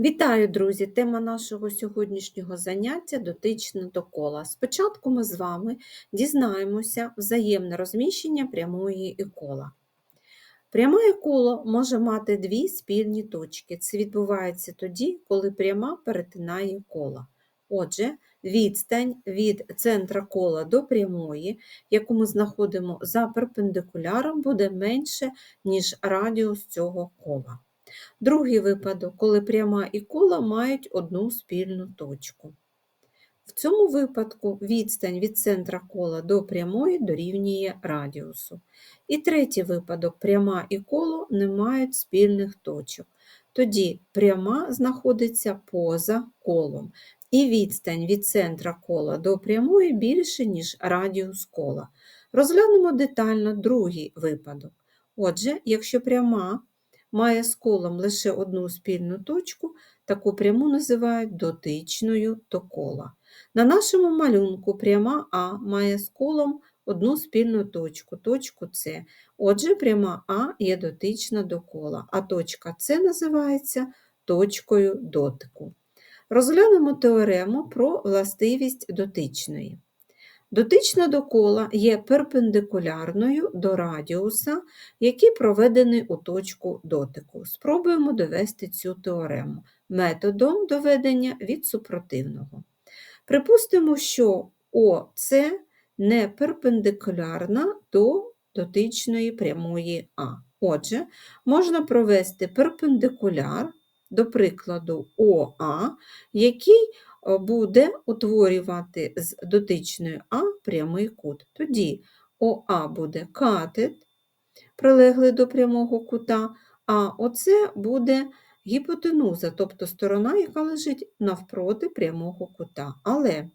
Вітаю, друзі! Тема нашого сьогоднішнього заняття дотична до кола. Спочатку ми з вами дізнаємося взаємне розміщення прямої і кола. Пряма коло може мати дві спільні точки. Це відбувається тоді, коли пряма перетинає коло. Отже, відстань від центра кола до прямої, яку ми знаходимо за перпендикуляром, буде менше, ніж радіус цього кола. Другий випадок, коли пряма і коло мають одну спільну точку. В цьому випадку відстань від центра кола до прямої дорівнює радіусу. І третій випадок пряма і коло не мають спільних точок. Тоді пряма знаходиться поза колом, і відстань від центра кола до прямої більше, ніж радіус кола. Розглянемо детально другий випадок. Отже, якщо пряма має з колом лише одну спільну точку, таку пряму називають дотичною до кола. На нашому малюнку пряма А має з колом одну спільну точку, точку С. Отже, пряма А є дотична до кола, а точка С називається точкою дотику. Розглянемо теорему про властивість дотичної. Дотична до кола є перпендикулярною до радіуса, який проведений у точку дотику. Спробуємо довести цю теорему методом доведення від супротивного. Припустимо, що ОС не перпендикулярна до дотичної прямої А. Отже, можна провести перпендикуляр, до прикладу, ОА, який буде утворювати з дотичною А прямий кут. Тоді ОА буде катет, прилеглий до прямого кута, а оце буде гіпотенуза, тобто сторона, яка лежить навпроти прямого кута. Але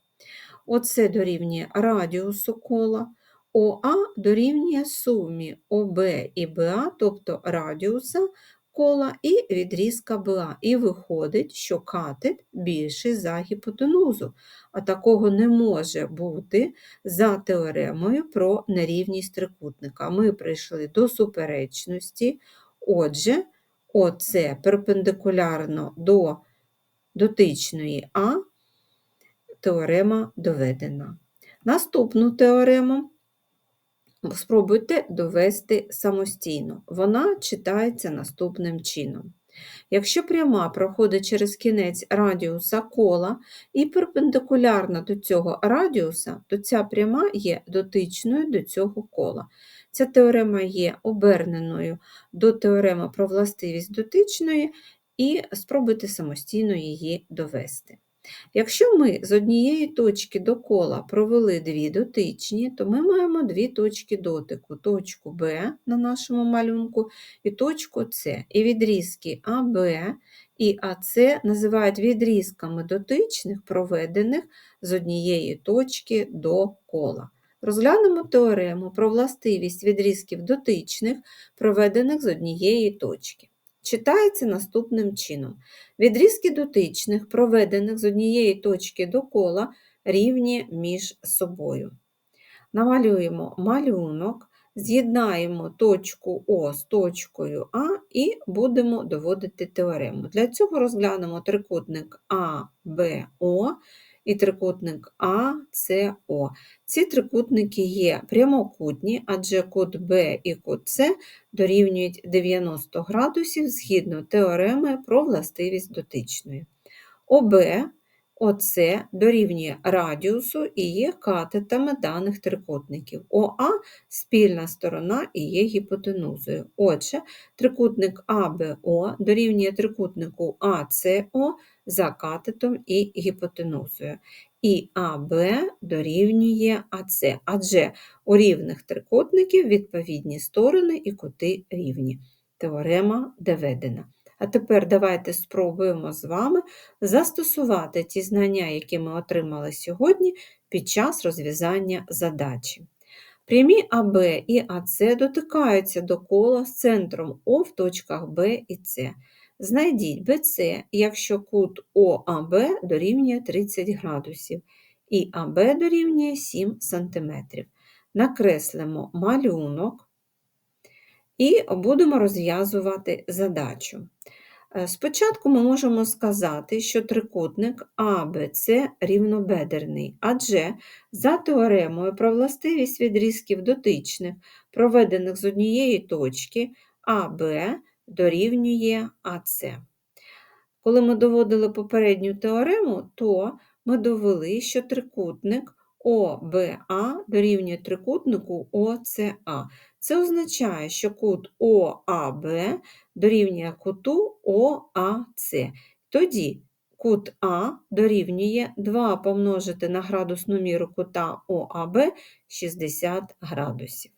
оце дорівнює радіусу кола, ОА дорівнює сумі ОБ і БА, тобто радіуса кола і відрізка БА. І виходить, що катет більший за гіпотенузу, а такого не може бути за теоремою про нерівність трикутника. Ми прийшли до суперечності, отже, оце перпендикулярно до дотичної А теорема доведена. Наступну теорему спробуйте довести самостійно. Вона читається наступним чином. Якщо пряма проходить через кінець радіуса кола і перпендикулярна до цього радіуса, то ця пряма є дотичною до цього кола. Ця теорема є оберненою до теореми про властивість дотичної, і спробуйте самостійно її довести. Якщо ми з однієї точки до кола провели дві дотичні, то ми маємо дві точки дотику точку Б на нашому малюнку і точку С. І відрізки АБ і АС називають відрізками дотичних, проведених з однієї точки до кола. Розглянемо теорему про властивість відрізків дотичних, проведених з однієї точки читається наступним чином. Відрізки дотичних, проведених з однієї точки до кола, рівні між собою. Намалюємо малюнок, з'єднаємо точку О з точкою А і будемо доводити теорему. Для цього розглянемо трикутник АБО і трикутник АСО. Ці трикутники є прямокутні, адже кут Б і кут С дорівнюють 90 градусів згідно теореми про властивість дотичної. ОБ ОС дорівнює радіусу і є катетами даних трикутників. ОА спільна сторона і є гіпотенузою. Отже, трикутник АБО дорівнює трикутнику АСО за катетом і гіпотенузою. І АБ дорівнює АС, адже у рівних трикутників відповідні сторони і кути рівні. Теорема доведена. А тепер давайте спробуємо з вами застосувати ті знання, які ми отримали сьогодні під час розв'язання задачі. Прямі АБ і АС дотикаються до кола з центром О в точках Б і С. Знайдіть BC, якщо кут ОАБ дорівнює 30 градусів і АБ дорівнює 7 см. Накреслимо малюнок і будемо розв'язувати задачу. Е, Спочатку ми можемо сказати, що трикутник АБЦ рівнобедерний, адже за теоремою про властивість відрізків дотичних, проведених з однієї точки, АБ дорівнює АЦ. Коли ми доводили попередню теорему, то ми довели, що трикутник ОБА дорівнює трикутнику ОЦА. Це означає, що кут ОАБ дорівнює куту ОАЦ. Тоді кут А дорівнює 2 помножити на градусну міру кута ОАБ 60 градусів.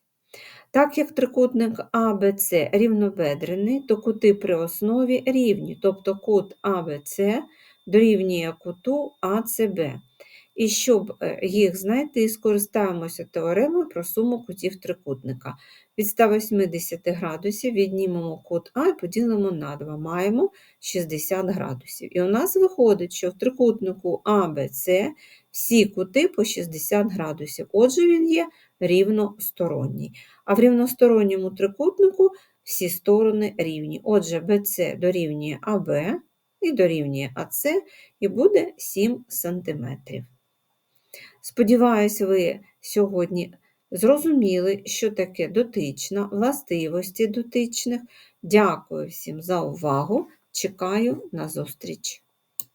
Так як трикутник АБЦ рівнобедрений, то кути при основі рівні, тобто кут АБЦ дорівнює куту АЦБ. І щоб е, їх знайти, скористаємося теоремою про суму кутів трикутника. Від 180 градусів віднімемо кут А і поділимо на 2, маємо 60 градусів. І у нас виходить, що в трикутнику АБЦ всі кути по 60 градусів. Отже, він є рівносторонній. А в рівносторонньому трикутнику всі сторони рівні. Отже, BC дорівнює АБ і дорівнює АЦ, і буде 7 см. Сподіваюсь, ви сьогодні зрозуміли, що таке дотична, властивості дотичних. Дякую всім за увагу. Чекаю на зустріч!